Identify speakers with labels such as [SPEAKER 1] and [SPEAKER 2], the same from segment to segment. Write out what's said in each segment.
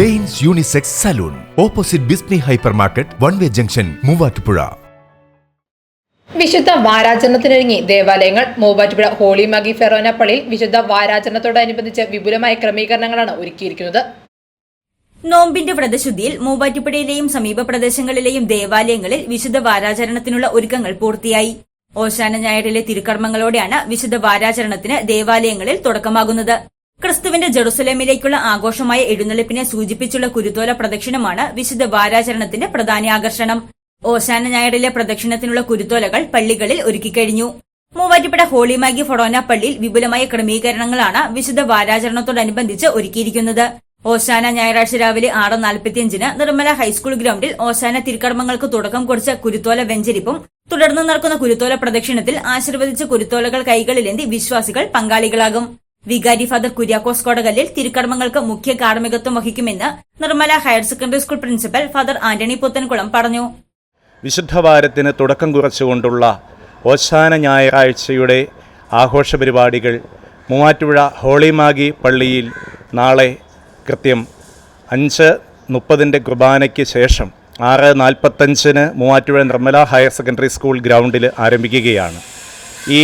[SPEAKER 1] Danes unisex salon. Opposite ബിസ്നി hypermarket one way junction Muvattupuzha.
[SPEAKER 2] വിശുദ്ധ വാരാചരണത്തിനൊരുങ്ങി ദേവാലയങ്ങൾ മൂവാറ്റുപുഴ ഹോളി മഗി ഫെറോന പള്ളിയിൽ വിശുദ്ധ വാരാചരണത്തോടനുബന്ധിച്ച് വിപുലമായ ക്രമീകരണങ്ങളാണ് ഒരുക്കിയിരിക്കുന്നത്.
[SPEAKER 3] നോമ്പിന്റെ വ്രതശുദ്ധിയിൽ മൂവാറ്റുപുഴയിലെയും സമീപ പ്രദേശങ്ങളിലെയും ദേവാലയങ്ങളിൽ വിശുദ്ധ വാരാചരണത്തിനുള്ള ഒരുക്കങ്ങൾ പൂർത്തിയായി. ഓശാന ഞായറിലെ തിരുക്കർമ്മങ്ങളോടെയാണ് വിശുദ്ധ വാരാചരണത്തിന് ദേവാലയങ്ങളിൽ തുടക്കമാകുന്നത്. ക്രിസ്തുവിന്റെ ജെറുസലേമിലേക്കുള്ള ആഘോഷമായ എഴുന്നള്ളിപ്പിനെ സൂചിപ്പിച്ചുള്ള കുരുത്തോല പ്രദക്ഷിണമാണ് വിശുദ്ധ വാരാചരണത്തിന്റെ പ്രധാന ആകർഷണം. ഓശാന ഞായറിലെ പ്രദക്ഷിണത്തിനുള്ള കുരുത്തോലകൾ പള്ളികളിൽ ഒരുക്കിക്കഴിഞ്ഞു. മൂവാറ്റുപുഴ ഹോളിമാഗി ഫൊറോന പള്ളിയിൽ വിപുലമായ ക്രമീകരണങ്ങളാണ് വിശുദ്ധ വാരാചരണത്തോടനുബന്ധിച്ച് ഒരുക്കിയിരിക്കുന്നത്. ഓശാന ഞായറാഴ്ച രാവിലെ ആറ് നാൽപ്പത്തിയഞ്ചിന് നിർമ്മല ഹൈസ്കൂൾ ഗ്രൌണ്ടിൽ ഓശാന തിരുക്കർമ്മങ്ങൾക്ക് തുടക്കം കുറിച്ച കുരുത്തോല വെഞ്ചരിപ്പും തുടർന്ന് നടക്കുന്ന കുരുത്തോല പ്രദക്ഷിണത്തിൽ ആശീർവദിച്ച കുരുത്തോലകൾ കൈകളിലേന്തി വിശ്വാസികൾ പങ്കാളികളാകും. വികാരി ഫാദർ കുര്യാക്കോസ് കോടകല്ലിൽ തിരുക്കർമ്മങ്ങൾക്ക് മുഖ്യ കാർമ്മികത്വം വഹിക്കുമെന്ന് Nirmala higher secondary school principal father Antony Puthenkulam പറഞ്ഞു.
[SPEAKER 4] വിശുദ്ധവാരത്തിന് തുടക്കം കുറിച്ചുകൊണ്ടുള്ള ഓശാന ഞായറാഴ്ചയുടെ ആഘോഷ പരിപാടികൾ മൂവാറ്റുപുഴ ഹോളിമാഗി പള്ളിയിൽ നാളെ കൃത്യം അഞ്ച് മുപ്പതിന്റെ കുർബാനയ്ക്ക് ശേഷം ആറ് നാൽപ്പത്തഞ്ചിന് Muvattupuzha Nirmala higher secondary school ഗ്രൗണ്ടിൽ ആരംഭിക്കുകയാണ്. ഈ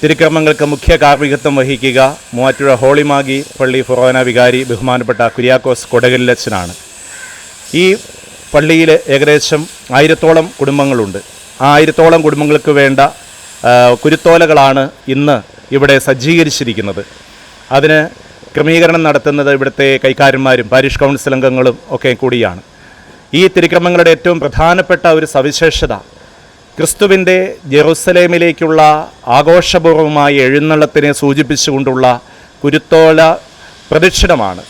[SPEAKER 4] തിരുക്കർമ്മങ്ങൾക്ക് മുഖ്യ കാർമ്മികത്വം വഹിക്കുക. മൂവാറ്റുഴ ഹോളിമാഗി പള്ളി ഫൊറോന വികാരി ബഹുമാനപ്പെട്ട കുര്യാക്കോസ് കൊടകല്ലച്ചനാണ് ഈ പള്ളിയിൽ ഏകദേശം ആയിരത്തോളം കുടുംബങ്ങളുണ്ട്. ആ ആയിരത്തോളം കുടുംബങ്ങൾക്ക് വേണ്ട കുരുത്തോലകളാണ് ഇന്ന് ഇവിടെ സജ്ജീകരിച്ചിരിക്കുന്നത്. അതിന് ക്രമീകരണം നടത്തുന്നത് ഇവിടുത്തെ കൈക്കാരന്മാരും പാരിഷ് കൗൺസിൽ അംഗങ്ങളും ഒക്കെ കൂടിയാണ്. ഈ തിരുക്രമങ്ങളുടെ ഏറ്റവും പ്രധാനപ്പെട്ട ഒരു സവിശേഷത ക്രിസ്തുവിന്റെ ജെറുസലേമിലേക്കുള്ള ആഘോഷപൂർവമായ എഴുന്നള്ളത്തിനെ സൂചിപ്പിച്ചുകൊണ്ടുള്ള കുരുത്തോല പ്രദക്ഷിണമാണ്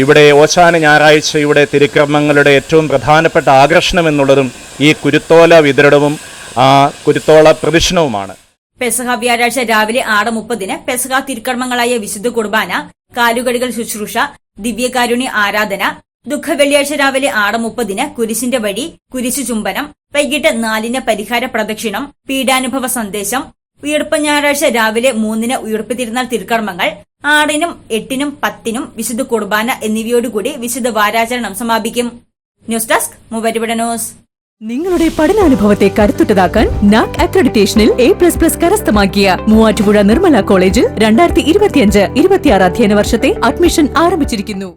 [SPEAKER 4] ഇവിടെ ഓശാന ഞായറാഴ്ചയുടെ തിരുക്രമങ്ങളുടെ ഏറ്റവും പ്രധാനപ്പെട്ട ആകർഷണം എന്നുള്ളതും ഈ കുരുത്തോല വിതരണവും ആ കുരുത്തോള പ്രദക്ഷിണവുമാണ്
[SPEAKER 3] പെസഹ വ്യാഴാഴ്ച രാവിലെ ആറ് മുപ്പതിന് പെസഹ തിരുക്കർമ്മങ്ങളായ വിശുദ്ധ കുർബാന കാലുകടികൾ ശുശ്രൂഷ ദിവ്യകാരുണ്യ ആരാധന ദുഃഖ വെള്ളിയാഴ്ച രാവിലെ ആറ് മുപ്പതിന് കുരിശിന്റെ വഴി കുരിശു ചുംബനം വൈകിട്ട് നാലിന് പരിഹാര പ്രദക്ഷിണം പീഡാനുഭവ സന്ദേശം ഉയർപ്പ് ഞായറാഴ്ച രാവിലെ മൂന്നിന് ഉയർപ്പ് തിരുനാൾ തിരുക്കർമ്മങ്ങൾ ആറിനും എട്ടിനും പത്തിനും വിശുദ്ധ കുർബാന എന്നിവയോടുകൂടി വിശുദ്ധ വാരാചരണം സമാപിക്കും. News desk Muvattupuzha news.
[SPEAKER 5] നിങ്ങളുടെ പഠനാനുഭവത്തെ കരുത്തുറ്റതാക്കാൻ നാക് അക്രഡിറ്റേഷനിൽ എ പ്ലസ് പ്ലസ് കരസ്ഥമാക്കിയ മൂവാറ്റുപുഴ നിർമ്മല കോളേജിൽ രണ്ടായിരത്തി ഇരുപത്തിയഞ്ച് ഇരുപത്തിയാറ് അധ്യയന വർഷത്തെ അഡ്മിഷൻ ആരംഭിച്ചിരിക്കുന്നു.